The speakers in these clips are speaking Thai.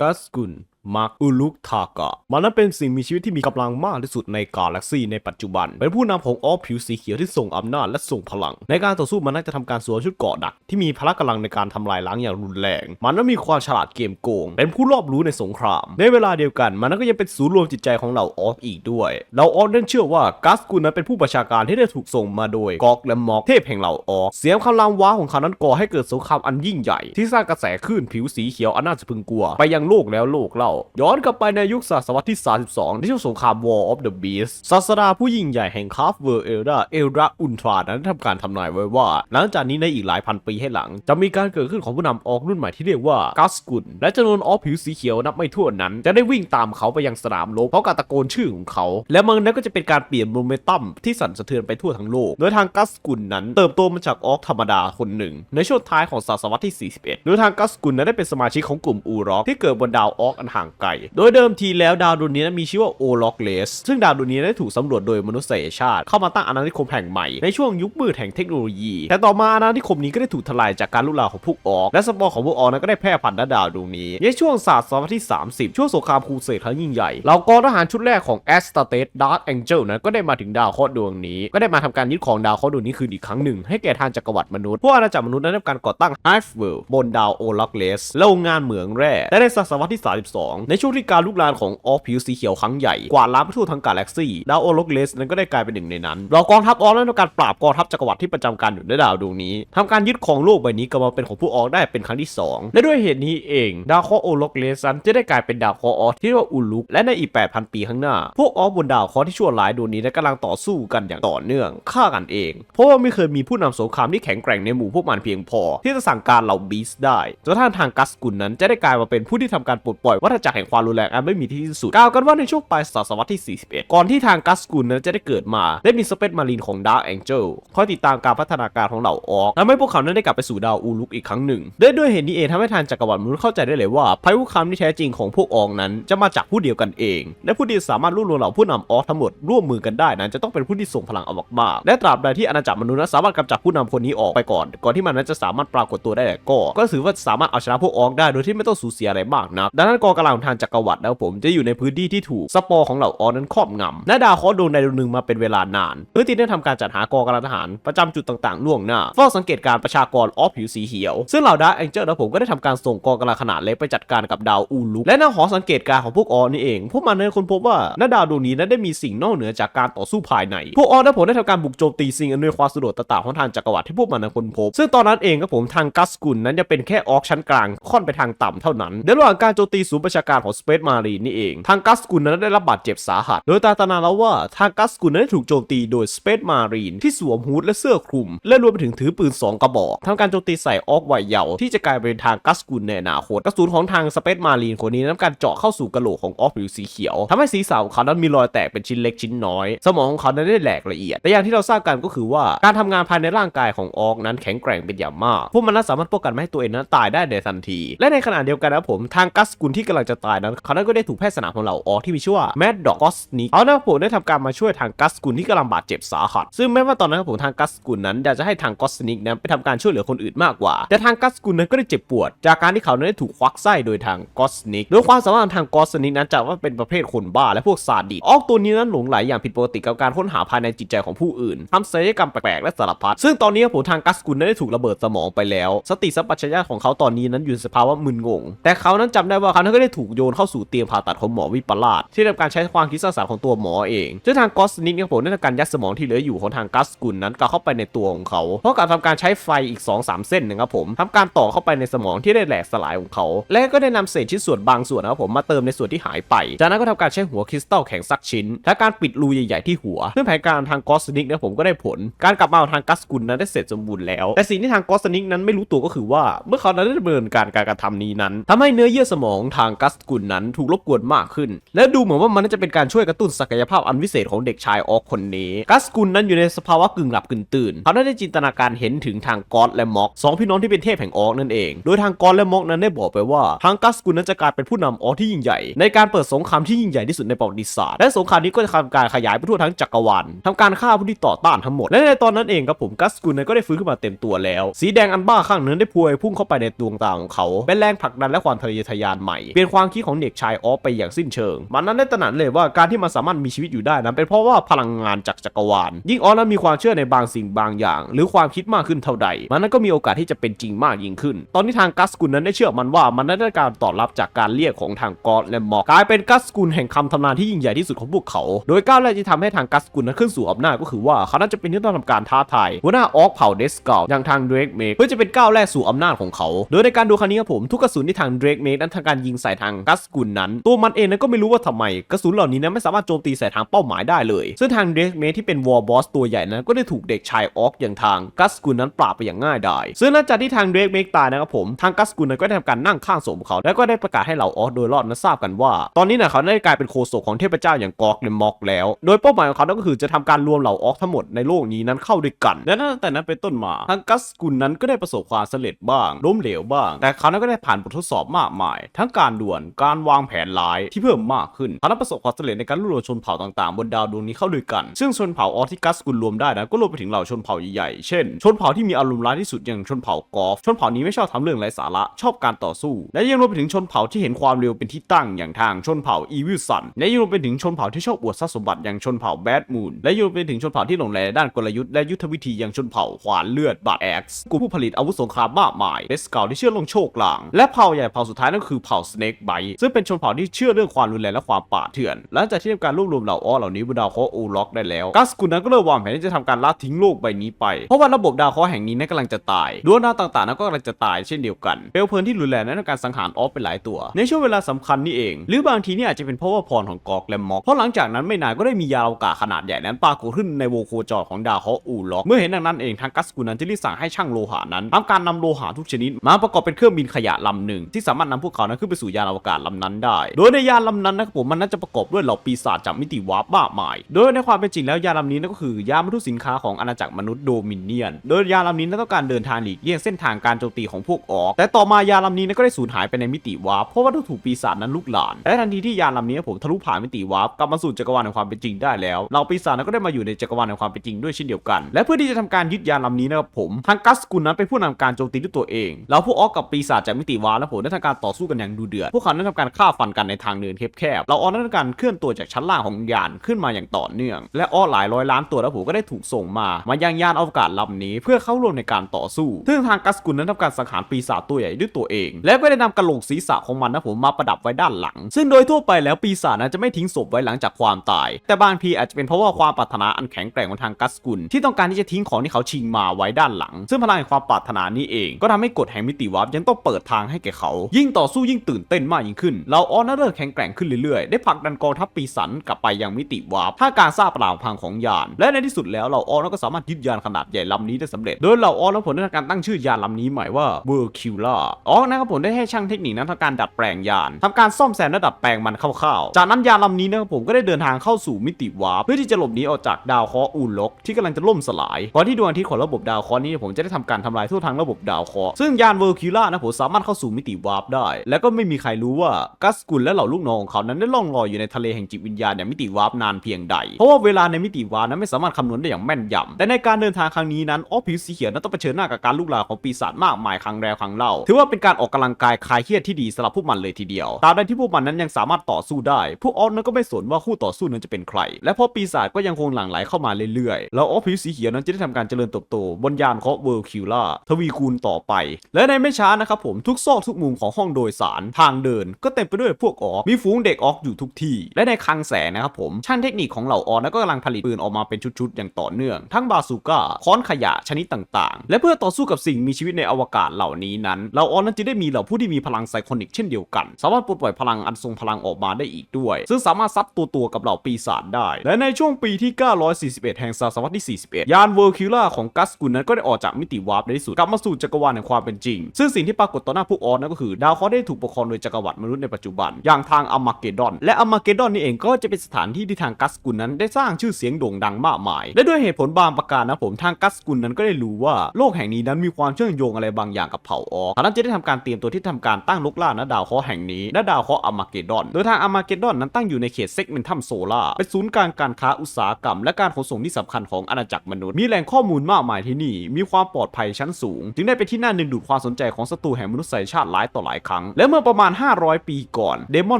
กัสกุล มาร์กอุลุกทากะมันนั้นเป็นสิ่งมีชีวิตที่มีกำลังมากที่สุดในกาแล็กซีในปัจจุบัน เป็นผู้นำของออฟผิวสีเขียวที่ทรงอำนาจและทรงพลัง ในการต่อสู้มันน่าจะทำการสวมชุดเกราะดัก ที่มีพละกำลังในการทำลายล้างอย่างรุนแรง มันนั้นมีความฉลาดเกมโกง เป็นผู้รอบรู้ในสงคราม ในเวลาเดียวกัน มันนั้นก็ยังเป็นศูนย์รวมจิตใจของเหล่าออฟอีกด้วยเหล่าออฟนั้นเชื่อว่ากัสกุลนั้นเป็นผู้ประชาการที่ได้ถูกส่งมาโดยกอกและมอกเทพแห่งเหล่าออฟเสียงคำรามว้าของเขานั้นก่อให้เกิดสงครามอันยิ่งใหญ่ ที่สร้างกระแสคลื่นผิวสีเขียวอันน่าจะพึงกลัว ไปยังโลกแล้วโลกเล่าย้อนกลับไปในยุคศตวรรษที่ 32 ในช่วงสงคราม War of the Beast ศาสดาผู้ยิ่งใหญ่แห่งคาฟเวอร์เอลดาเอลดาอุนทรานั้นทำการทำนายไว้ว่า หลังจากนี้ในอีกหลายพันปีให้หลัง จะมีการเกิดขึ้นของผู้นำออกรุ่นใหม่ที่เรียกว่ากัสกุลและจำนวนออกผิวสีเขียวนับไม่ถ้วนนั้น จะได้วิ่งตามเขาไปยังสนามรบเพราะการตะโกนชื่อของเขา และมันนั้นก็จะเป็นการเปลี่ยนโมเมนตัมที่สั่นสะเทือนไปทั่วทั้งโลก โดยทางกัสกุลนั้นเติบโตมาจากออกธรรมดาคนหนึ่ง ในช่วงท้ายของศตวรรษที่ 41 โดยทางกัสกุลนั้นได้เป็นสมาชิกของกลุ่มอูร็อกที่เกิดบนดาวออกอันห่างไกล โดยเดิมทีแล้วดาวดวงนี้นั้นมีชื่อว่าโอล็อกเลส ซึ่งดาวดวงนี้ได้ถูกสำรวจโดยมนุษยชาติ เข้ามาตั้งอาณานิคมแห่งใหม่ ในช่วงยุคมืดแห่งเทคโนโลยี แต่ต่อมาอาณานิคมนี้ก็ได้ถูกทลายจากการลุกลามของพวกออก และสปอร์ของพวกออกนั้นก็ได้แพร่พันธุ์ดาวดวงนี้ ในช่วงศาสตร์ศตวรรษที่ 30 ช่วงสงครามครูเสดครั้งยิ่งใหญ่เหล่ากองทหารชุดแรกของแอสตาเตสดาร์ a แองเจลนั้นก็ได้มาถึงดาวเคราะห์ดวงนี้ ก็ได้มาทำการยึดของดาวเคราะห์ดวงนี้คืนอีกครั้งหนึ่งให้แก่ทางจักรวรรดิมนุษย์พวกอาณาจักรมนุษย์นั้นได้ทำการก่อตั้งไฮฟ์เวิลด์บนดาวโอล็อกเลสโรงงานเหมืองแร่และในศตวรรษที่ 32ในช่วงที่การลุกลามของออฟผิวสีเขียวครั้งใหญ่กวาดล้างไปทั่วทั้งกาแล็กซี่ดาวโอล็อกเลสนั้นก็ได้กลายเป็นหนึ่งในนั้นเรากองทัพออกนั้นทำการปราบกองทัพจักรวรรดิที่ประจำการอยู่ในดาวดวงนี้ทำการยึดของโลกใบนี้กลับมาเป็นของผู้ออกได้เป็นครั้งที่สองและด้วยเหตุนี้เองดาวเคราะห์โอล็อกเลสนั้นจะได้กลายเป็นดาวเคราะห์ออสที่เรียกว่าอุลุกและในอีก 8,000 ปีข้างหน้า พวกออฟบนดาวเคราะห์ที่ชั่วร้ายดวงนี้ได้กำลังต่อสู้กันอย่างต่อเนื่องฆ่ากันเอง เพราะว่าไม่เคยมีผู้นำสงครามที่แข็งแกร่งในหมู่พวกมันเพียงพอ ที่จะสั่งการเหล่าบีสได้จนท่านทางกัสกุลนั้นจะได้กลายมาเป็นผู้ที่ทำการปลดปล่อยวัฏจักรแห่งความรุนแรงอันไม่มีที่สิ้นสุดกล่าวกันว่าในช่วงปลายศตวรรษที่ 41 ก่อนที่ทางกัสกุลนั้นจะได้เกิดมา ได้มีสเปซมารีนของดาร์แองเจลคอยติดตามการพัฒนาการของเหล่าออกทำให้พวกเขานั้นได้กลับไปสู่ดาวอูลุกอีกครั้งหนึ่งด้วยด้วยเหตุนี้เองทำให้ทางจักรวรรดิมนุษย์เข้าใจได้เลยว่าภัยคุกคามที่แท้จริงของพวกออกนั้นจะมาจากผู้เดียวกันเอง และผู้ที่สามารถรวบรวมเหล่าผู้นำออกทั้งหมดร่วมมือกันได้นั้นจะต้องเป็นผู้ที่ทรงพลังเอามากและตราบใดที่อาณาจักรมนุษย์สามารถกำจัดผู้นำคนนี้ออกไปก่อน ก่อนที่มันนั้นจะสามารถปรากฏตัวได้ก็ก็ถือว่าสามารถเอาชนะพวกออกได้โดยที่ไม่ต้องสูญเสียอะไรมากนักดังนั้นกองกำลังทางจักรวรรดิแล้วผมจะอยู่ในพื้นที่ที่ถูกสปอร์ของเหล่าออนั้นครอบงำและดาวเคราะห์ดวงใดดวงหนึ่งมาเป็นเวลานานเพื่อที่ได้ทำการจัดหากองกำลังทหารประจำจุดต่างๆล่วงหน้าเฝ้าสังเกตการประชากรออฟผิวสีเขียว ซึ่งเหล่าดาร์แองเจิลและผมก็ได้ทำการส่งกองกำลังขนาดเล็กไปจัดการกับดาวอูลุกและณหอสังเกตการของพวกออนี่เอง พวกมันได้ค้นพบว่าณดาวดวงนี้นั้นได้มีสิ่งนอกเหนือจากการต่อสู้ภายใน พวกออและผมได้ทำการบุกโจมตีสิ่งอำนวยความสะดวกต่างๆของทางจักรวรรดิที่พวกมันนั้นค้นพบ ซึ่งตอนนั้นเองก็ผมทางกัสกุลนั้นจะเป็นแค่ออกชั้นกลางค่อนไปทางต่ำเท่านั้นในระหว่างการโจมตีศูนย์ประชาการของสเปซมารีนนี่เอง ทางกัสกุลนั้นได้รับบาดเจ็บสาหัส โดยตาตนาแล้วว่าทางกัสกุลนั้นได้ถูกโจมตีโดยสเปซมารีนที่สวมฮูดและเสื้อคลุม และรวมไปถึงถือปืนสองกระบอกทำการโจมตีใส่ออกวัยเยาวที่จะกลายเป็นทางกัสกุลในอนาคตกระสุนของทางสเปซมารีนคนนี้นั้นการเจาะเข้าสู่กระโหลกของออกผิวสีเขียวทำให้ศีรษะของเขานั้นมีรอยแตกเป็นชิ้นเล็กชิ้นน้อย สมองของเขานั้นได้แหลกละเอียด แต่อย่างที่เราทราบกันก็คือว่าการทำงานภายในร่างกายของออกนั้นแข็งแกร่งเป็นอย่างมาก พวกมันนั้นสามารถป้องกันไม่ให้ตัวเองนั้นตายได้ในทันที และในขณะเดียวกันนะผมทางกัสกุลที่กำลังจะตายนั้นเขานั้นก็ได้ถูกแพทย์สนามของเหล่าออกที่มีชื่อว่าแมดดอกกอสนิกเขานะผมได้ทำการมาช่วยทางกัสกุลที่กำลังบาดเจ็บสาหัส ซึ่งแม้ว่าตอนนั้นผมทางกัสกุลนั้นอยากจะให้ทางกอสนิกนั้นไปทำการช่วยเหลือคนอื่นมากกว่า แต่ทางกัสกุลนั้นก็ได้เจ็บปวด จากการที่เขานั้นได้ถูกควักไส้โดยทางกอสนิกโดยความสามารถทางกอสนิกนั้นจะว่าเป็นประเภทคนบ้าและพวกซาดิสออกตัวนี้นั้นหลงไหลอย่างผิดปกติกับการค้นหาภายในจิตใจของผู้อื่นทำศัลยกรรมแปลกๆและสารพัดซึ่งตอนนี้ผมทางกัสกุลนั้นได้ถูกระเบิดสมองไปแล้ว สติสัมปชัญญะของเขาตอนนี้นั้นอยู่สภาวะมึนงง แต่เขานั้นจำได้ว่าเขานั้นก็ได้ถูกโยนเข้าสู่เตียงผ่าตัดของหมอวิปลาสที่ทำการใช้ความคิดสร้างสรรค์ของตัวหมอเองซึ่งทางกอสนิกเนี่ยผมได้ทำการยัดสมองที่เหลืออยู่ของทางกัสกุลนั้นกลับเข้าไปในตัวของเขา เพราะการทำการใช้ไฟอีก 2-3 เส้นนะครับผมทำการต่อเข้าไปในสมองที่ได้แหลกสลายของเขา และก็ได้นำเศษชิ้นส่วนบางส่วนนะครับผมมาเติมในส่วนที่หายไป จากนั้นก็ทำการใช้หัวคริสตัลแข็งสักชิ้น และการปิดรูใหญ่ๆที่หัวเพื่อแผนการทางกอสนิกนี่ยผมก็ได้ผล การกลับมาของทางกัสกุลนั้นได้เสร็จสมบูรณ์แล้ว แต่สิ่งที่ทางกอสนิกนั้นไม่รู้ตัวก็คือว่า เมื่อเขานั้นได้ดำเนินการการกระทำนี้นั้นทำให้เนื้อเยื่อสมองทางกัสกุลนั้นถูกรบกวนมากขึ้น และดูเหมือนว่ามันน่าจะเป็นการช่วยกระตุ้นศักยภาพอันวิเศษของเด็กชายออกคนนี้ กัสกุลนั้นอยู่ในสภาวะกึ่งหลับกึ่งตื่นเขาได้จินตนาการเห็นถึงทางกอสและม็อกสองพี่น้องที่เป็นเทพแห่งออกนั่นเอง โดยทางกอสและม็อกนั้นได้บอกไปว่าทางกัสกุลนั้นจะกลายเป็นผู้นำออกที่ยิ่งใหญ่ ในการเปิดสงครามที่ยิ่งใหญ่ที่สุดในประวัติศาสตร์และสงครามนี้ก็จะทำการขยายไปทั่วทั้งจักรวาลทำการฆ่าผู้ที่ต่อต้านทั้งหมดและในตอนนั้นเองครับผมกัสกุลนั้นก็ได้ฟื้นขึ้นมาเต็มตัวแล้ว สีแดงอันบ้าข้างนั้นได้พวยพุ่งเข้าไปในดวงตาของเขาเป็นแรงผลักดันและความทะเยอทะยานใหม่เปลี่ยนความคิดของเด็กชายออฟไปอย่างสิ้นเชิง มันนั้นได้ตระหนักเลยว่าการที่มันสามารถมีชีวิตอยู่ได้นั้นเป็นเพราะว่าพลังงานจากจักรวาล ยิ่งออฟนั้นมีความเชื่อในบางสิ่งบางอย่าง หรือความคิดมากขึ้นเท่าใด มันนั้นก็มีโอกาสที่จะเป็นจริงมากยิ่งขึ้น ตอนนี้ทางกัสกุลนั้นได้เชื่อมันว่ามันนั้นได้การตอบรับจากการเรียกของทางกอดและมอกกลายเป็นกัสกุลแห่งคำทำนานที่ยิ่งใหญ่ที่สุดของพวกเขา โดยก้าวแรกที่ทำให้ทางกัสกุลนั้นขึ้นสู่อำนาจก็คือว่าเขาน่าจะเป็นที่ต้องทำการท้าทายหัวหน้าออกเผ่าเดสเกลอย่างทางเดรกเมกเพื่อจะเป็นก้าวแรกสู่อำนาจของเขา โดยในการดูครั้งนี้ครับผมทุกกระสุนที่ทางเดรกเมกนั้นทำการยิงใส่ทางกัสกุลนั้น ตัวมันเองนั้นก็ไม่รู้ว่าทำไมกระสุนเหล่านี้นั้นไม่สามารถโจมตีใส่ทางเป้าหมายได้เลยซึ่งทางเดรกเมที่เป็นวอร์บอสตัวใหญ่นั้นก็ได้ถูกเด็กชายออกอย่างทางกัสกุลนั้นปราบไปอย่างง่ายดายซึ่งหลังจากที่ทางเดรกเมกตายนะครับผมทางกัสกุลนั้นก็ได้ทำการนั่งข้างศพเขาแล้วก็ได้ประกาศให้เหล่าออกโดยรอดนั้นทราบกันว่า ตอนนี้นี่ยเขาได้กลายเป็นโคศกของเทพเจ้าอย่างกอกแลมอกแล้ว โดยเป้าหมายของเขาก็คือจะทำการรวมเหล่าออกทั้งหมดในโลกนี้นั้นเข้าด้วยกัน และตั้งแต่นั้นเป็นต้นมาทางกัสกุลนั้นก็ได้ประสบความสำเร็จบ้างล้มเหลวบ้าง แต่เขานั้นก็ได้ผ่านบททดสอบมากมาย ทั้งการดวนการวางแผนร้ายที่เพิ่มมากขึ้นเขานั้ประสบความสำเร็จในการรวบรวมชนเผ่าต่างๆ บนดาวดวงนี้เข้าด้วยกัน ซึ่งชนเผ่าออที่กัสกุลรวมได้นะก็รวมไปถึงเหล่าชนเผ่าใหญ่ๆ เช่น ชนเผ่าที่มีอารมณ์ร้ายที่สุดอย่างชนเผ่ากอฟ ชนเผ่านี้ไม่ชอบทำเรื่องไร้สาระ ชอบการต่อสู้ และยังรวมไปถึงชนเผ่าที่เห็นความเร็วเป็นที่ตั้งอย่างทางชนเผ่าอีวิลสัน และยังรวมไปถึงชนเผ่าที่ชอบอวดทรัพย์สมบัติอย่างชนเผ่าแบดมูน และยังรวมไปถึงชนเผ่าที่หลงแหลด้านกลยุทธ์และยุทธวิธีอย่างชนเผ่าขวานเลือดบาดแอ็กซ์กลุ่มผู้ผลิตอาวุธสงครามมากมายเดสเกลที่เชื่อเรื่องโชคลาง และเผ่าใหญ่เผ่าสุดท้ายนั่นคือเผ่าสเนกไบซึ่งเป็นชนเผ่าที่เชื่อเรื่องความรุนแรงและความป่าเถื่อน หลังจากที่ทำการรวบรวมเหล่าอ้อเหล่านี้บนดาวเคราะห์โอล็อกได้แล้วกัสกุลนั้นก็เริ่มวางแผนที่จะทำการละทิ้งโลกใบนี้ไป เพราะว่าระบบดาวเคราะห์แห่งนี้นั้นกำลังจะตายดวงดาวต่างๆนั้นก็กำลังจะตายเช่นเดียวกันเปลวเพลิงที่รุนแรงนั้นทำการสังหารออฟไปหลายตัว ในช่วงเวลาสำคัญนี่เอง หรือบางทีนี่อาจจะเป็นเพราะว่าพรของกอกและม็อกเพราะหลังจากนั้นไม่นานก็ได้มียานอวกาศขนาดใหญ่นั้นปรากฏขึ้นในวงโคจรของดาวเคราะห์อูล็อก เมื่อเห็นดังนั้นเองทางกัสกุลนั้นจะรีบสั่งให้ช่างโลหะนั้นทำการนำโลหะทุกชนิด มาประกอบเป็นเครื่องบินขยะลำหนึ่งที่สามารถนำพวกเขานั้นขึ้นไปสู่ยานอวกาศลำนั้นได้ โดยในยานลำนั้นนะครับผมมันน่าจะประกอบด้วยเหล่าปีศาจจากมิติวาร์ปมากมาย โดยในความเป็นจริงแล้วยานลำนี้นั่นก็คือยานบรรทุกสินค้าของอาณาจักรมนุษย์โดมินเนียน โดยยานลำนี้นั้นต้องการเดินทางหลีกเลี่ยงเส้นทางการโจมตีของพวกออก แต่ต่อมายานลำนี้นั้นก็ได้สูญหายไปในมิติวาร์ปเพราะว่าถูกปีศาจนั้นลุกลาน และทันทีที่ยานลำนี้ผมทะลุผ่านมิติวาร์ปกลับมาสู่จักรวาลแห่งความเป็นจริงได้แล้วเหล่าปีศาจนั้นก็ได้มาอยู่ในจักรวาลแห่งความเป็นจริงด้วยเช่นเดียวกัน และเพื่อที่จะทำการยึดยานลำนี้นะครับผมทางกัสกุลนั้นเป็นผู้นำการโจมตีด้วยตัวเองแล้วพวกออกกับปีศาจจากมิติวาร์ปและผมได้ทำการต่อสู้กันอย่างดูเดือดพวกเขาได้นทำการฆ่าฟันกันในทางเดินแคบๆเราออกนั้นทำการเคลื่อนตัวจากชั้นล่างของยานขึ้นมาอย่างต่อเนื่อง และอ้อหลายร้อยล้านตัวแล้วผมก็ได้ถูกส่งมา มายังยานอวกาศลำนี้เพื่อเข้าร่วมในการต่อสู้ ซึ่งทางกัสกุลนั้นทำการสังหารปีศาจตัวใหญ่ด้วยตัวเอง และก็ได้นำกระโหลกศีรษะของมันนะผมมาประดับไว้ด้านหลัง ซึ่งโดยทั่วไปแล้วปีศาจนั้นจะไม่ทิ้งศพไว้หลังจากความตาย แต่บางทีอาจจะเป็นเพราะว่าความปรารถนาอันแข็งแกร่งของทางกัสกุลที่ต้องการที่จะทิ้งของที่เขาชิงมาไว้ด้านหลัง ซึ่งพลังแห่งความปรารถนานี้เอง ก็ทำให้กฎแห่งมิติวาร์ปยังต้องเปิดทางให้แก่เขา ยิ่งต่อสู้ยิ่งตื่นเต้นมากยิ่งขึ้นเราออนนั้นเริ่มแข็งแกร่งขึ้นเรื่อยๆ ได้ผลักดันกองทัพปีศาจกลับไปยังมิติวาร์ปถ้าการทราบปล่าพังของยาน และในที่สุดแล้วเราออนก็สามารถยึดยานขนาดใหญ่ลำนี้ได้สำเร็จ โดยเราออนและผลได้ทำการตั้งชื่อยานลำนี้ใหม่ว่าเวอร์คิวล่าออกนะครับผมได้ให้ช่างเทคนิคนั้นทำการดัดแปลงยานทำการซ่อมแซมและดัดแปลงมันคร่าวๆจากนั้นยานลำนี้นะครับผมก็ได้เดินทางเข้าสู่มิติวาร์ปเพื่อที่จะหลบหนีออกจากดาวเคราะห์อูล็อกที่กำลังจะล่มสลายก่อนที่ดวงอาทิตย์ของระบบดาวเคราะห์นี้ผมจะได้ทำการทำลายทั่วทั้งระบบดาวเคราะห์ซึ่งยานเวอร์คิวล่านะผมสามารถเข้าสู่มิติวาร์ปได้ และก็ไม่มีใครรู้ว่ากัสกุลและเหล่าลูกน้องของเขานั้นได้ล่องลอยอยู่ในทะเลแห่งจิตวิญญาณอย่างมิติวาร์ปนานเพียงใด เพราะว่าเวลาในมิติวาร์ปนั้นไม่สามารถคำนวณได้อย่างแม่นยำแต่ในการเดินทางครั้งนี้นั้นออฟผิวสีเขียวนั้นต้องเผชิญหน้ากับการลุกลามของปีศาจมากมายครั้งแล้วครั้งเล่า ถือว่าเป็นการออกกำลังกายคลายเครียดที่ดีสำหรับพวกมันเลยทีเดียวตราบใดที่พวกมันนั้นยังสามารถต่อสู้ได้ พวกออฟนั้นก็ไม่สนว่าคู่ต่อสู้นั้นจะเป็นใคร และพอปีศาจก็ยังคงหลั่งไหลเข้ามาเรื่อยๆ แล้วออฟผิวสีเขียวนั้นจะได้ทำการเจริญเติบโตบนยานเคาะเวิร์คิวล่าทวีคูณต่อไป และในไม่ช้านะครับผมทุกซอกทุกมุมของห้องโดยสารทางเดิน ก็เต็มไปด้วยพวกออกมีฝูงเด็กออกอยู่ทุกที่ และในคลังแสงนะครับผมช่างเทคนิคของเหล่าออกนั้นก็กำลังผลิตปืนออกมาเป็นชุดๆอย่างต่อเนื่อง ทั้งบาซูก้าค้อนขยะชนิดต่างๆ และเพื่อต่อสู้กับสิ่งมีชีวิตในอวกาศเหล่านี้นั้นเหล่าออกนั้นจะได้มีเหล่าผู้ที่มีพลังไซคอนิกเช่นเดียวกัน สามารถปลดปล่อยพลังอันทรงพลังออกมาได้อีกด้วย ซึ่งสามารถซัดตัวตัวๆกับเหล่าปีศาจได้ และในช่วงปีที่ 941 แห่งศตวรรษที่ 41 ยานเวอร์คิวล่าของกัสกุลนั้นก็ได้ออกจากมิติวาร์ปในที่สุดกลับมาสู่จักรวาลแห่งความเป็นจริง ซึ่งสิ่งที่ปรากฏต่อหน้าพวกออสนั่นก็คือ ดาวเคราะห์ได้ถูกปกครองโดยจักรวรรดิมนุษย์ในปัจจุบัน อย่างทางอัมมาเกดอน และอัมมาเกดอนนี่เองก็จะเป็นสถานที่ที่ทางกัสกุลนั้นได้สร้างชื่อเสียงโด่งดังมากมาย และด้วยเหตุผลบางประการนะผมทางกัสกุลนั้นก็ได้รู้ว่าโลกแห่งนี้นั้นมีความเชื่อมโยงอะไรบางอย่างกับเผ่าออกเขานั้นจะได้ทำการเตรียมตัวที่ทำการตั้งลกล่าณดาวเคราะห์แห่งนี้ณดาวเคราะห์อัมมาเกดอน โดยทางอัมมาเกดอนนั้นตั้งอยู่ในเขตเซกเมนทัมโซล่าเป็นศูนย์กลางการค้าอุตสาหกรรม และการขนส่งที่สำคัญของอาณาจักรมนุษย์มีแหล่งข้อมูลมากมายที่นี่ มีความปลอดภัยชั้นสูง จึงได้เป็นที่น่าดึงดูดความสนใจของศัตรูแห่งมนุษยชาติหลายต่อหลายครั้ง และเมื่อประมาณ500 ปีก่อนเดมอ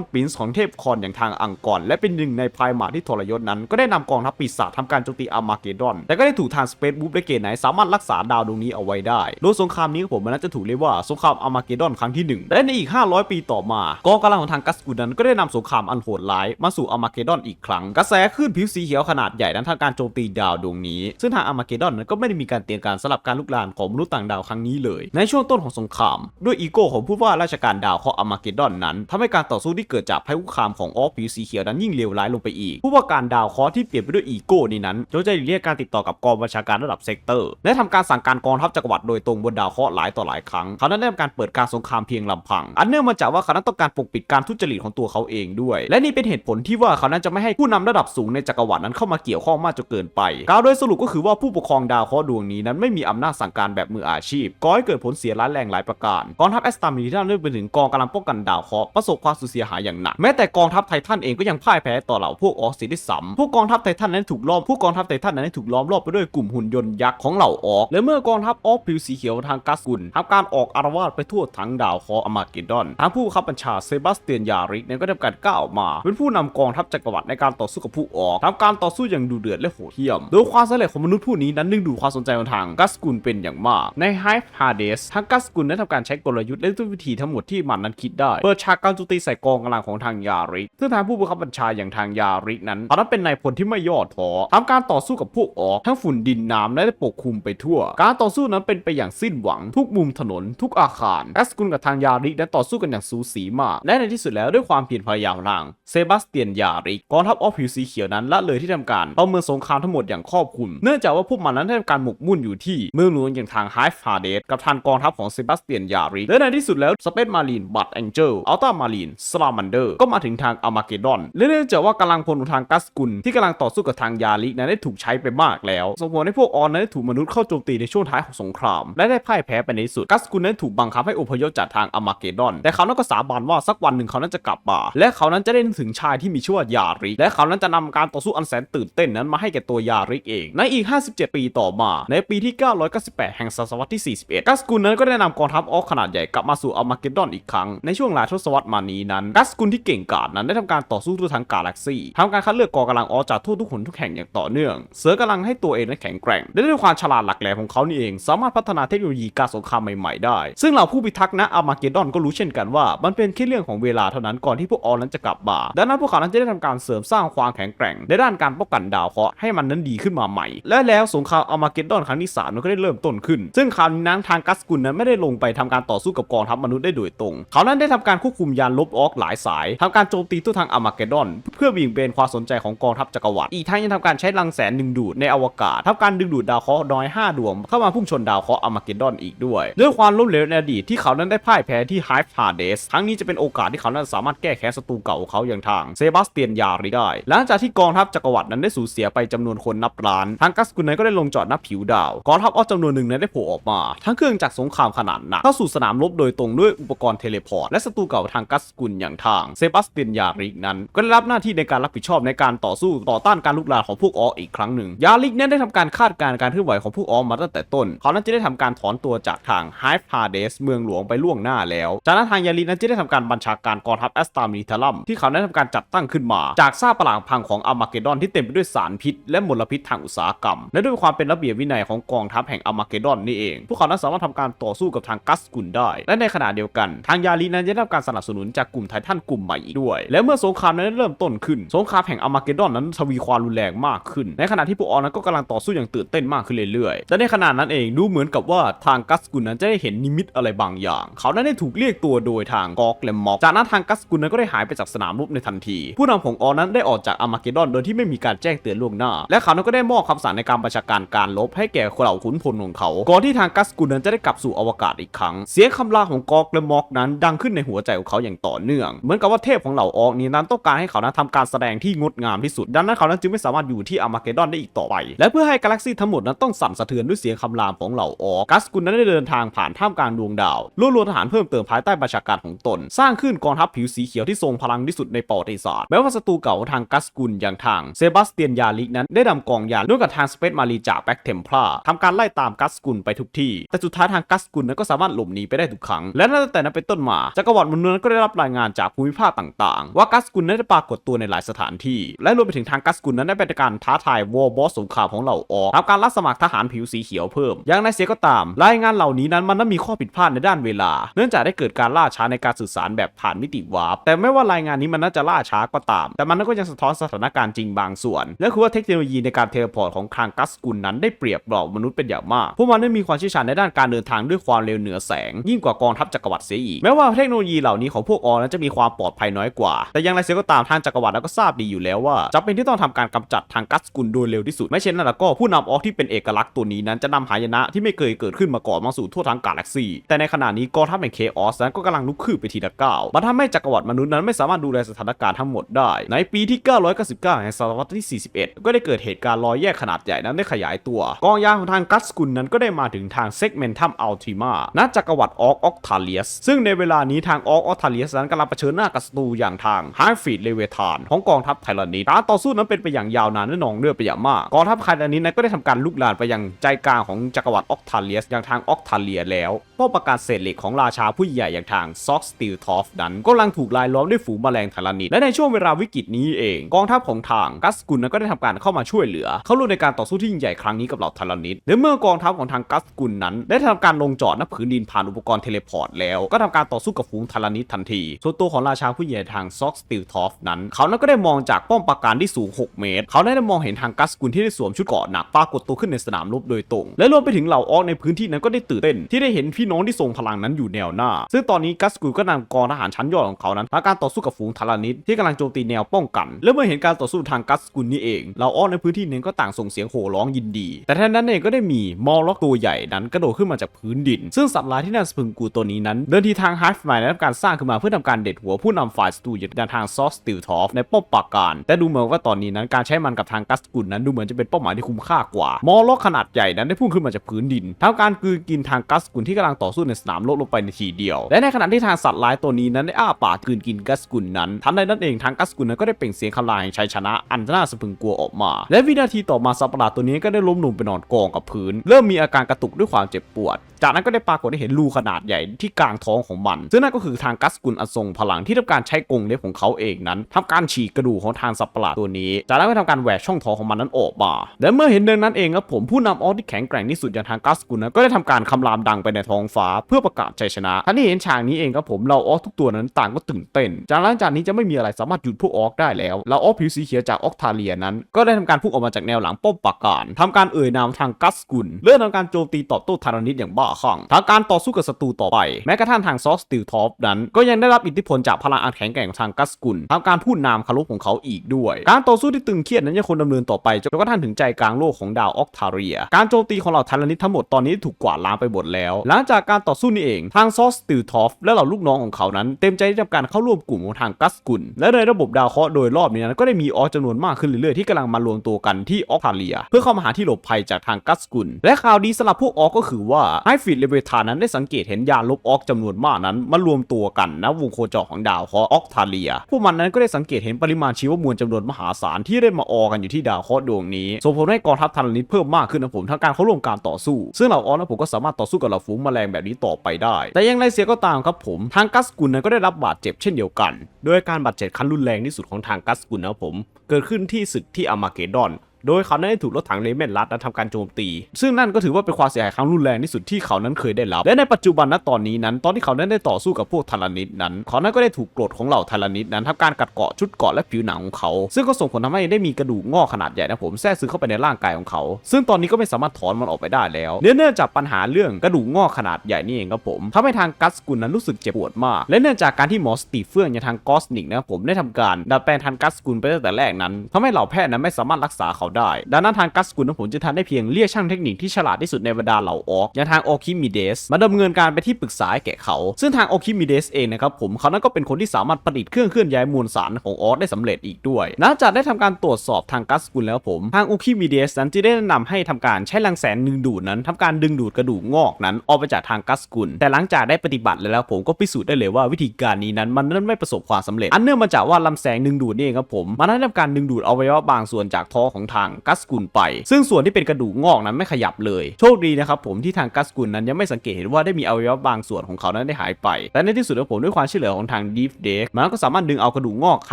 นปินส์ของเทพคอนอย่างทางอังกอรและเป็นหนึ่งในพายหมาที่ทรยศนั้น ก็ได้นำกองทัพปีศาจทำการโจมตีอามาเกดอนแต่ก็ได้ถูกทางสเปซบูฟและเกตไนสามารถรักษาดาวดวงนี้เอาไว้ได้โดยสงครามนี้ผมมันน่าจะถูกเรียกว่าสงครามอามาเกดอนครั้งที่หนึ่งและในอีก 500 ปีต่อมากองกำลังของทางกัสกูนั้นก็ได้นำสงครามอันโหดร้ายมาสู่อามาเกดอนอีกครั้ง กระแสคลื่นผิวสีเขียวขนาดใหญ่นั้นทางการโจมตีดาวดวงนี้ ซึ่งทางอามาเกดอนนั้นก็ไม่ได้มีการเตรียมการสำหรับการลุกลามของมนุษย์ต่างดาวครั้งนี้เลย ในช่วงต้นของสงคราม ด้วยอีโก้ของผู้ว่าราชการดาวเคราอามาเกดอนนั้นทำให้การต่อสู้ที่เกิดจากภัยคุกคามของออฟผิวสีเขียวนั้นยิ่งเลวร้ายลงไปอีก ผู้ว่าการดาวคราะห์ที่เปลี่ยนไปด้วยอีโก้นี้นั้นจงใจเลี่ยงการติดต่อกับกองบัญชาการระดับเซกเตอร์ และทำการสั่งการกองทัพจักรวรรดิโดยตรงบนดาวเคราะห์หลายต่อหลายครั้งเขานั้นได้ทำการเปิดการสงครามเพียงลำพัง อันเนื่องมาจากว่าเขานั้นต้องการปกปิดการทุจริตของตัวเขาเองด้วย และนี่เป็นเหตุผลที่ว่าเขานั้นจะไม่ให้ผู้นำระดับสูงในจักรวรรดินั้นเข้ามาเกี่ยวข้องมากจนเกินไปกล่าวโดยสรุปก็คือว่าผู้ปกครองดาวเคราะห์ดวงนี้นั้นไม่มีอำนาจสั่งการแบบมืออาชีพก่อให้เกิดผลเสียร้ายแรงหลายประการกองทัพแอสตามิลิทันเริ่มไปถึงกองกำลังป้องกันดาวเคราะห์ประสบความสูญเสียหายอย่างหนักแม้แต่กองทัพไททันเองก็ยังพ่ายแพ้ต่อเหล่าพวกออกซิดิสัมผู้กองทัพไททันนั้นถูกล้อมผู้กองทัพไททันนั้นถูกล้อมรอบไปด้วยกลุ่มหุ่นยนต์ยักษ์ของเหล่าออกและเมื่อกองทัพออกผิวสีเขียวทางกัสกุลทำการออกอารวาสไปทั่วทั้งดาวเคราะห์อมาเกดอนทางผู้บังคับบัญชาเซบาสเตียนยาริกนั้นก็ได้ทำการก้าวออกมา เป็นผู้นำกองทัพจักรวรรดิในการต่อสู้กับผู้ออกทำการต่อสู้อย่างดุเดือดและโหดเหี้ยมโดยความสำเร็จของมนุษย์ผู้นี้นั้นดึงดูดความสนใจของทางกัสกุลเป็นอย่างมากในไฮฟ์ฮาเดสทางกัสกุลได้ทำการใช้กลยุทธ์และทุกวิธีทั้งหมดที่มันนั้นคิดได้เปิดฉากการโจมตีใส่กองกำลังของทางยาริกซึ่งทางผู้บังคับบัญชาอย่างทางยาริกนั้นตอนนั้นเป็นนายพลที่ไม่ย่อท้อทำการต่อสู้กับพวกออกทั้งฝุ่นดินน้ำและได้ปกคลุมไปทั่ว การต่อสู้นั้นเป็นไปอย่างสิ้นหวังทุกมุมถนนทุกอาคารกัสกุลกับทางยาริกนั้นต่อสู้กันอย่างสูสีมากและในที่สุดแล้วด้วยความเพียรพยายามของทางเซบาสเตียนยาริกกองทัพออฟผิวสีเขียวนั้นละเลยที่ทำการประเมินสงครามทั้งหมดอย่างครอบคลุม เนื่องจากว่าพวกมันนั้นได้ทำการหมกมุ่นอยู่ที่เมืองหลวงอย่างทางไฮฟาเดสกับทางกองทัพของเซบาสเตียนยาริกและในที่สุดแล้วสเปซมารีนบัตแองเจลอัลตามารีนสลามันเดอร์ก็มาถึงทางอามาเกดอนและเนื่องจากว่ากำลังพลของทางกัสกุลที่กำลังต่อสู้กับทางยาริกนั้นได้ถูกใช้ไปมากแล้วส่งผลให้พวกออนนั้นได้ถูกมนุษย์เข้าโจมตีในช่วงท้ายของสงคราม และได้พ่ายแพ้ไปในสุดกัสกุลนั้นถูกบังคับให้อพยพจากทางอามาเกดอน แต่เขานั้นก็สาบานว่าสักวันหนึ่งเขานั้นจะกลับมาและเขานั้นจะได้ถึงชายที่มีชื่อว่ายาริกและเขานั้นจะนำการต่อสู้อันแสนตื่นเต้นนั้นมาให้แก่ตัวยาริกเอง ในอีก 57 ปีต่อมา ในปีที่ 998 แห่งศตวรรษที่ 41 กัสกุลนั้นก็ได้นำกองทัพออกขนาดใหญ่กลับมาสู่อามาเกดอนอีกครั้งในช่วงหลายทศวรรษมานี้นั้นกัสกุลที่เก่งกาจนั้นได้ทำการต่อสู้ทั่วทั้งกาแล็กซี่ทำการคัดเลือกกองกำลังออจากทั่วทุกหนทุกแห่งอย่างต่อเนื่อง เสือกำลังให้ตัวเองนั้นแข็งแกร่งและด้วยความฉลาดหลักแหลมของเขานี่เอง สามารถพัฒนาเทคโนโลยีการสงครามใหม่ๆได้ ซึ่งเหล่าผู้พิทักษ์ณอามาเกดอนก็รู้เช่นกันว่า มันเป็นแค่เรื่องของเวลาเท่านั้นก่อนที่พวกออนั้นจะกลับมาดังนั้นพวกเขานั้นจะได้ทำการเสริมสร้างความแข็งแกร่งในด้านการป้องกันดาวเคราะห์ให้มันนั้นดีขึ้นมาใหม่ และแล้วสงครามอามาเกดอนครั้งที่สามนั้นก็ได้เริ่มต้นขึ้น ซึ่งคราวนี้นั้นทางกัสกุลนั้นไม่ได้ลงไปทำการต่อสู้กับกองทัพมนุษย์ได้โดยตรง เขานั้นได้ทำการควบคุมยานลบออกหลายสายทำการโจมตีทั่วทางอามาเกดอน เพื่อเบี่งเบนความสนใจของกองทัพจักรวรรดิอีกทั้งยังทำการใช้รังแสนดึงดูดในอวกาศทำการดึงดูดดาวเคราะห์น้อย 5 ดวง เข้ามาพุ่งชนดาวเคราะห์อามาเกดอนอีกด้วย ด้วยความล้มเหลวในอดีตที่เขานั้นได้พ่ายแพ้ที่ไฮฟ์ฮาเดสทั้งนี้จะเป็นโอกาสที่เขานั้นสามารถแก้แค้นศัตรูเก่าของเขาอย่างทางเซบาสเตียนยาริได้ หลังจากที่กองทัพจักรวรรดินั้นได้สูญเสียไปจำนวนคนนับล้านทางกัสกุนนั้นก็ได้ลงจอดนับผิวดาวกองทัพออสจำนวนหนึ่งนั้นได้โผล่ออกมา ทั้งเครื่องจักรสงครามขนาดหนักเข้าสู่สนามรบโดยตรงด้วยอุปกรณ์เทเลพอร์ตและศัตรูเก่าทางกัสกุลอย่างทางเซบาสเตียนยาริกนั้น ก็ได้รับหน้าที่ในการรับผิดชอบในการต่อสู้ต่อต้านการลุกลามของพวกอออีกครั้งหนึ่งยาริกนั้นได้ทำการคาดการณ์การเคลื่อนไหวของพวกออมาตั้งแต่ต้น เขานั้นจะได้ทำการถอนตัวจากทางไฮฟ์ฮาเดสเมืองหลวงไปล่วงหน้าแล้ว จากนั้นทางยาริกนั้นจะได้ทำการบัญชาการกองทัพแอสตามิลิทารัมที่เขาได้ทำการจัดตั้งขึ้นมา จากซาปรักพังของอามาเกดอนที่เต็มไปด้วยสารพิษ และมลพิษทางอุตสาหกรรม และด้วยความเป็นระเบียบวินัยของกองทัพแห่งอามาเกดอนนี่เอง พวกเขานั้นสามารถทำการต่อสู้กับทางกัสกุลได้ และในขณะเดียวกัน ทางยาลีนั้นจะได้รับการสนับสนุนจากกลุ่มไททันกลุ่มใหม่อีกด้วย และเมื่อสงครามนั้นเริ่มต้นขึ้น สงครามแห่งอามาเกดอนนั้นทวีความรุนแรงมากขึ้น ในขณะที่พวกออนั้นก็กำลังต่อสู้อย่างตื่นเต้นมากขึ้นเรื่อยๆและในขณะนั้นเองดูเหมือนกับว่าทางกัสกุลนั้นจะได้เห็นนิมิตอะไรบางอย่าง เขานั้นได้ถูกเรียกตัวโดยทางกอกและม็อกจากนั้นทางกัสกุลนั้นก็ได้หายไปจากสนามรบในทันที ผู้นำของออนั้นได้ออกจากอามาเกดอนโดยที่ไม่มีการแจ้งเตือนล่วงหน้า และเขานั้นก็ได้มอบคำสั่งในการบัญชาการการลบให้แก่เหล่าขุนพลของเขา ก่อนที่ทางกัสกุลนั้นจะได้กลับสู่อวกาศอีกครั้ง เสียงคำราของกอกและม็อกนั้นดังขึ้นในหัวใจของเขาอย่างต่อเนื่อง เหมือนกับว่าเทพของเหล่าออกนี้นั้นต้องการให้เขานั้นทำการแสดงที่งดงามที่สุด ดังนั้นเขานั้นจึงไม่สามารถอยู่ที่อามาเกดอนได้อีกต่อไป และเพื่อให้กาแล็กซี่ทั้งหมดนั้นต้องสั่นสะเทือนด้วยเสียงคำรามของเหล่าออกกัสกุลนั้นได้เดินทางผ่านท่ามกลางดวงดาวรวบรวมทหารเพิ่มเติมภายใต้บัญชาการของตน สร้างขึ้นกองทัพผิวสีเขียวที่ทรงพลังที่สุดในประวัติศาสตร์แม้ว่าศัตรูเก่าทางกัสกุลอย่างทางเซบาสเตียนยาลิกนั้นได้นำกองยานร่วมกับทางสเปซมารีจากแบ็กเทมพลาทำการไล่ตามกัสกุลไปทุกที่ แต่สุดท้ายทางกัสกุลนั้นก็สามารถหลบหนีไปได้ทุกครั้งและตั้งแต่นั้นเป็นต้นมาจักรรวรรดิมนุษย์นั้นก็ได้รับรายงานจากภูมิภาคต่างๆ ว่ากัสกุลนั้นได้ปรากฏตัวในหลายสถานที่ และรวมไปถึงทางกัสกุลนั้นได้เป็นการท้าทายวอร์บอสสงครามของเหล่าออกทำการรับสมัครทหารผิวสีเขียวเพิ่ม อย่างไรเสียก็ตาม รายงานเหล่านี้นั้นมันนั้นมีข้อผิดพลาดในด้านเวลา เนื่องจากได้เกิดการล่าช้าในการสื่อสารแบบผ่านมิติวาร์ปแต่ไม่ว่ารายงานนี้มันน่าจะล่าช้าก็ตาม แต่มันก็ยังสะท้อนสถานการณ์จริงบางส่วน และคือว่าเทคโนโลยีในการเทเลพอร์ตของทางกัสกุลนั้นได้เปรียบเหล่ามนุษย์เป็นอย่างมาก พวกมันได้มีความเชี่ยวชาญในด้านการเดินทางด้วยความเร็วเหนือแสง ยิ่งกว่ากองทัพจักรวรรดิเสียอีกแม้ว่าเทคโนโลยีเหล่านี้ของพวกออนั้นจะมีความปลอดภัยน้อยกว่า แต่อย่างไรเสียก็ตามทางจักรวรรดิก็ทราบดีอยู่แล้วว่าจำเป็นที่ต้องทำการกำจัดทางกัสกุลโดยเร็วที่สุด ไม่เช่นนั้นแล้วก็ผู้นำออกที่เป็นเอกลักษณ์ตัวนี้นั้นจะนำหายนะที่ไม่เคยเกิดขึ้นมาก่อนมาสู่ทั่วทั้งกาแล็กซีแต่ในขณะนี้กองทัพแห่งเคออสนั้นก็กำลังลุกคืบไปทีละก้าวมันทำให้จักรวรรดิมนุษย์นั้นไม่สามารถดูแลสถานการณ์ทั้งหมดได้ ในปีที่ 999 แห่งศตวรรษที่ 41 ก็ได้เกิดเหตุการณ์รอยแยกขนาดใหญ่นั้นได้ขยายตัว กองยาของทางกัสกุลนั้นก็ได้มาถึงทางเซกเมนทัมอัลติมาณจักรวรรดิออกออกทาเลียสซึ่งในเวลานี้ทางออกออกทาเลียสนั้นกำลังเผชิญหน้ากับศัตรูอย่างทางไฮฟีดเลเวทานของกองทัพไทรานิดการต่อสู้นั้นเป็นไปอย่างยาวนานและหนองเลือดไปอย่างมากกองทัพไทรานิดนั้นก็ได้ทำการลุกลามไปยังใจกลางของจักรวรรดิออกทาเลียสอย่างทางออกทาเลียแล้วป้อมปราการเศษเหล็กของราชาผู้ใหญ่อย่างทางซอกสติลทอฟนั้นก็กำลังถูกลายล้อมด้วยฝูงแมลงไทรานิดและในช่วงเวลาวิกฤตนี้เองกองทัพของทางกัสกุลนั้นก็ได้ทำการเข้ามาช่วยเหลือ เข้าร่วมในการต่อสู้ที่ยิ่งใหญ่ครั้งนี้กับเหล่าไทรานิดและเมื่อกองทัพของทางกัสกุลนั้น ได้ทำการลงจอดณผืนดินผ่านอุปกรณ์เทเลพอร์ตแล้วก็ทำการต่อสู้กับฝงไทรานิดทันที ส่วนตัวของราชาผู้ใหญ่ทางซอกสติลทอฟนั้น เขานั้นก็ได้มองจากป้อมปราการที่สูง 6 เมตร เขาได้มองเห็นทางกัสกุลที่ได้สวมชุดเกราะหนักปรากฏตัวขึ้นในสนามรบโดยตรง และรวมไปถึงเหล่าออกในพื้นที่นั้นก็ได้ตื่นเต้น ที่ได้เห็นพี่น้องที่ทรงพลังนั้นอยู่แนวหน้า ซึ่งตอนนี้กัสกุลก็นำกองทหารชั้นยอดของเขานั้นทำการต่อสู้กับฝูงไทรานิดที่กำลังโจมตีแนวป้องกัน และเมื่อเห็นการต่อสู้ทางกัสกุลนี้เองเหล่าออกในพื้นที่นั้นก็ต่างส่งเสียงโห่ร้องยินดี แต่แทนนั้นเองก็ได้มีมอลล็อกตัวใหญ่นั้นกระโดดขึ้นมาจากพื้นดิน ซึ่งสัตว์ร้ายที่น่าสะพรึงกลัวตัวนี้นั้น เดินทีทางฮาร์ฟไมได้รับการสร้างขึ้นมาเพื่อทำการเด็ดหัวผู้นำฝ่ายศัตรูอย่างทางซอสติลทอฟในป้อมปราการ แต่ดูเหมือนว่าตอนนี้นั้นการใช้มันกับทางกัสกุลนั้นดูเหมือนจะเป็นเป้าหมายที่คุ้มค่ากว่า มอลล็อกขนาดใหญ่นั้นได้พุ่งขึ้นมาจากพื้นดินทำการกืนกินทางกัสกุลที่กำลังต่อสู้ในสนามรบลงไปในทีเดียว และในขณะที่ทางสัตว์ร้ายตัวนี้นั้นได้อ้าปากกืนกินกัสกุลนั้นทันใดนั้นเองทางกัสกุลนั้นก็ได้เปล่งเสียงคำรามแห่งชัยชนะอันน่าสะพึงกลัวออกมา และวินาทีต่อมาสัตว์ประหลาดตัวนี้ก็ได้ล้มลงไปนอนกองกับพื้น เริ่มมีอาการกระตุกด้วยความเจ็บปวด จากนั้นก็ได้ปรากฏให้เห็นรูขนาดใหญ่ที่กลางท้องของมันซึ่งนั่นก็คือทางกัสกุลอันทรงพลังที่ทำการใช้กงเล็บของเขาเองนั้นทำการฉีกกระดูกของทางสัตว์ประหลาดตัวนี้ จากนั้นก็ทำการแหวกช่องท้องของมันนั้นออกมาและเมื่อเห็นดังนั้นเองครับผมผู้นำออสที่แข็งแกร่งที่สุดอย่างทางกัสกุลนั้นก็ได้ทำการคำรามดังไปในท้องฟ้า เพื่อประกาศชัยชนะท่านที่เห็นฉากนี้เองครับผมเราออสทุกตัวนั้นต่างก็ตื่นเต้น จากนั้นจากนี้จะไม่มีอะไรสามารถหยุดพวกออกได้แล้วเราออสผิวสีเขียวจากออกทาเลียนั้น ก็ได้ทำการพุ่งออกมาจากแนวหลังป้อมปราการทำการเอ่ยนามทางกัสกุลเริ่มทำการโจมตีตอบโต้ทารนิดอย่างบ้าคลั่งทางการต่อสู้กับศัตรูต่อไปแม้กระทั่งทางซอสติลทอฟนั้น ก็ยังได้รับอิทธิพลจากพลังอันแข็งแกร่งของทางกัสกุลทำการพูดนามคารพของเขาอีกด้วย การต่อสู้ที่ตึงเครียดนั้นยังคงดำเนินต่อไปจนกระทั่งถึงใจกลางโลกของดาวออกทาเรีย การโจมตีของเหล่าทารานิดทั้งหมดตอนนี้ถูกกวาดล้างไปหมดแล้ว หลังจากการต่อสู้นี่เองทางซอสติลทอฟและเหล่าลูกน้องของเขานั้น เต็มใจที่จะทำการเข้าร่วมกลุ่มของทางกัสกุลและในระบบดาวเคราะห์โดยรอบนี้นั้นก็ได้มีออกจำนวนมากขึ้นเรื่อยๆที่กำลังมารวมตัวกันที่ออกทาเรีย เพื่อเข้ามาหาที่หลบภัยจากทางกัสกุลและข่าวดีสำหรับพวกออกก็คือว่าไฮฟิดเลเวทานั้นได้สังเกตเห็นยานลบออกจำนวนมากนั้นมารวมวมตัวกันณวงโคจรของดาวเคราะห์ออกทาเรีย พวกมันนั้นก็ได้สังเกตเห็นปริมาณชีวมวลจำนวนมหาศาลที่ได้มาออกันอยู่ที่ดาวเคราะห์ดวงนี้ส่งผลให้กองทัพทารานิดเพิ่มมากขึ้นนะผมทั้งการเข้าร่วมการต่อสู้ ซึ่งเหล่าออกนะผมก็สามารถต่อสู้กับเหล่าฝูงแมลงแบบนี้ต่อไปได้ แต่อยังไรเสียก็ตามครับผมทางกัสกุลนั้นก็ได้รับบาดเจ็บเช่นเดียวกัน โดยการบาดเจ็บขั้นรุนแรงที่สุดของทางกัสกุลนะผม เกิดขึ้นที่ศึกที่อามาเกดอน โดยเขานั้นได้ถูกรถถังเลเมนลัดและทำการโจมตี ซึ่งนั่นก็ถือว่าเป็นความเสียหายครั้งรุนแรงที่สุดที่เขานั้นเคยได้รับ และในปัจจุบันณตอนนี้นั้น ตอนที่เขานั้นได้ต่อสู้กับพวกทารานิดนั้น เขานั้นก็ได้ถูกกรดของเหล่าทารานิดนั้นทำการกัดเกาะชุดเกาะและผิวหนังของเขา ซึ่งก็ส่งผลทำให้ได้มีกระดูกงอกขนาดใหญ่นะผมแทรกซึมเข้าไปในร่างกายของเขา ซึ่งตอนนี้ก็ไม่สามารถถอนมันออกไปได้แล้ว เนื่องจากปัญหาเรื่องกระดูกงอกขนาดใหญ่นี่เองครับผมทำให้ทางกัสกุลนั้นรู้สึกเจ็บปวดมาก และเนื่องจากการที่หมอสตีเฟื่องอย่างทางกอสนิกนะครับผมได้ทำการดัดแปลงทางกัสกุลไปตั้งแต่แรกนั้นทำให้เหล่าแพทย์นั้นไม่สามารถรักษาเขาได้ ดังนั้นทางกัสกุลนั้นผมจึงทันได้เพียงเรียกช่างเทคนิคที่ฉลาดที่สุดในบรรดาเหล่าออกอย่างทางโอคิมิเดสมาดำเนินการไปที่ปรึกษาแก่เขา ซึ่งทางโอคิมิเดสเองนะครับผมเขานั้นก็เป็นคนที่สามารถผลิตเครื่องเคลื่อนย้ายมวลสารของออกได้สำเร็จอีกด้วยหลังจากได้ทำการตรวจสอบทางกัสกุลแล้วผม ทางโอคิมิเดสนั้นจะได้แนะนำให้ทำการใช้รังแสงดึงดูดนั้นทำการดึงดูดกระดูกงอกนั้นออกไปจากทางกัสกุล แต่หลังจากได้ปฏิบัติแล้วผมก็พิสูจน์ได้เลยว่าวิธีการนี้นั้นมันนั้นไม่ประสบความสำเร็จ อันเนื่องมาจากว่าลำแสงดึงดูดนี่เองครับผมมันได้ทำการดึงดูดอวัยวะบางส่วนจากท้องของทางางกัสกุลไป ซึ่งส่วนที่เป็นกระดูกงอกนั้นไม่ขยับเลย โชคดีนะครับผมที่ทางกัสกุลนั้นยังไม่สังเกตเห็นว่าได้มีอวัยวะบางส่วนของเขานั้นได้หายไป แต่ในที่สุดแล้วผมด้วยความช่วยเหลือของทางดีฟเด็กมันก็สามารถดึงเอากระดูกงอกข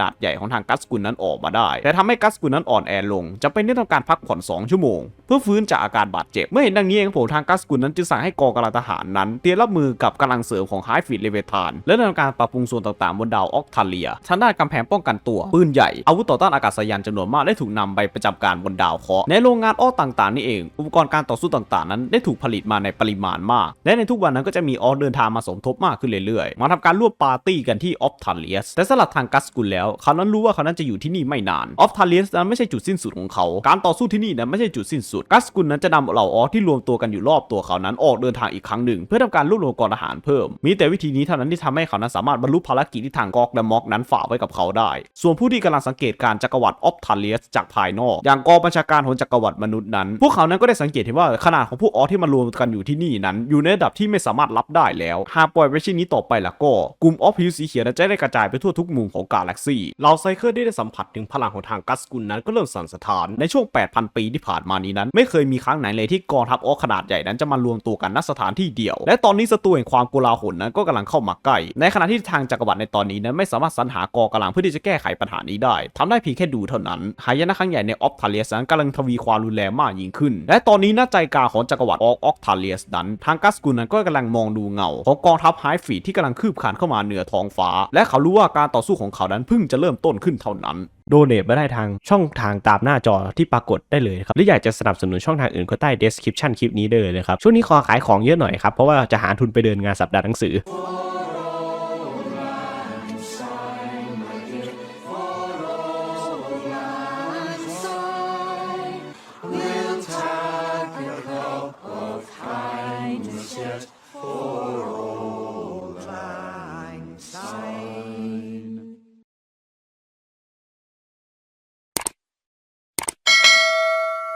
นาดใหญ่ของทางกัสกุลนั้นออกมาได้ แต่ทำให้กัสกุลนั้นอ่อนแอลงจะเป็นที่ต้องการพักผ่อน 2 ชั่วโมง เพื่อฟื้นจากอาการบาดเจ็บ เมื่อเห็นดังนี้เองผมทางกัสกุลนั้นจึงสั่งให้กองกำลังทหารนั้น เตรียมรับมือกับกำลังเสริมของไฮฟีดเลเวทาน และดำเนินการปรับปรุงส่วนต่างๆบนดาวออกทาเลียทางด้านกำแพงป้องกันตัวปืนใหญ่อาวุธต่อต้านอากาศยานจำนวนมากได้ถูกนำไปประจำการบนดาวเคราะห์ในโรงงานอ้อต่างๆนี่เอง อุปกรณ์การต่อสู้ต่างๆ นั้นได้ถูกผลิตมาในปริมาณมาก และในทุกวันนั้นก็จะมีออเดินทางมาสมทบมากขึ้นเรื่อยๆ มาทำการร่วมปาร์ตี้กันที่ออฟทาเลียสแต่สำหรับทางกัสกุลแล้วเขานั้นรู้ว่าเขานั้นจะอยู่ที่นี่ไม่นานออฟทาเลียสนั้นไม่ใช่จุดสิ้นสุดของเขาการต่อสู้ที่นี่นั้นไม่ใช่จุดสิ้นสุดกัสกุลนั้นจะนำเหล่าออที่รวมตัวกันอยู่รอบตัวเขานั้นออกเดินทางอีกครั้งหนึ่ง เพื่อทำการรวบรวมกองทหารเพิ่ม มีแต่วิธีนี้เท่านั้นที่ทำให้เขานั้นสามารถบรรลุภารกิจที่ทางกอกและม็อกนั้นฝากไว้กับเขาได้ ส่วนผู้ที่กำลังสังเกตการจักรวรรดิออฟทาเลียสจากภายนอกอย่างกองบัญชาการของจักรวรรดิมนุษย์นั้น พวกเขานั้นก็ได้สังเกตเห็นว่าขนาดของพวกออที่มารวมกันอยู่ที่นี่นั้น อยู่ในระดับที่ไม่สามารถรับได้แล้ว หากปล่อยไว้เช่นนี้ต่อไปแล้วก็ กลุ่มออฟผิวสีเขียวจะได้กระจายไปทั่วทุกมุมของกาแล็กซี่เราไซเคิลได้สัมผัสถึงพลังของทางกัสกุลนั้นก็เริ่มสั่นสะท้านในช่วง 8,000 ปีที่ผ่านมานี้นั้น ไม่เคยมีครั้งไหนเลยที่กองทัพออขนาดใหญ่นั้นจะมารวมตัวกันณสถานที่เดียว และตอนนี้ศัตรูแห่งความโกลาหลนั้นก็กำลังเข้ามาใกล้ในขณะที่ทางจักรวรรดิในตอนนี้นั้นไม่สามารถสรรหากองกำลังเพื่อที่จะแก้ไขปัญหานี้ได้ทำได้เพียงแค่ดูเท่านั้นหายนะครั้งใหญ่ในออฟทาเลียสนั้นกำลังทวีความรุนแรงมากยิ่งขึ้น และตอนนี้หน้าใจกลางของจักรวรรดิออกออกทาเลียสนั้น ทางกัสกุลนั้นก็กำลังมองดูเงา ของกองทัพไฮฟีดที่กำลังคืบคานเข้ามาเหนือท้องฟ้า และเขารู้ว่าการต่อสู้ของเขานั้นเพิ่งจะเริ่มต้นขึ้นเท่านั้นโดเนทมาได้ทางช่องทางตามหน้าจอที่ปรากฏได้เลยครับ หรืออยากจะสนับสนุนช่องทางอื่นก็ใต้ description คลิปนี้ได้เลยนะครับ ช่วงนี้ขอขายของเยอะหน่อยครับ เพราะว่าจะหาทุนไปเดินงานสัปดาห์หนังสือ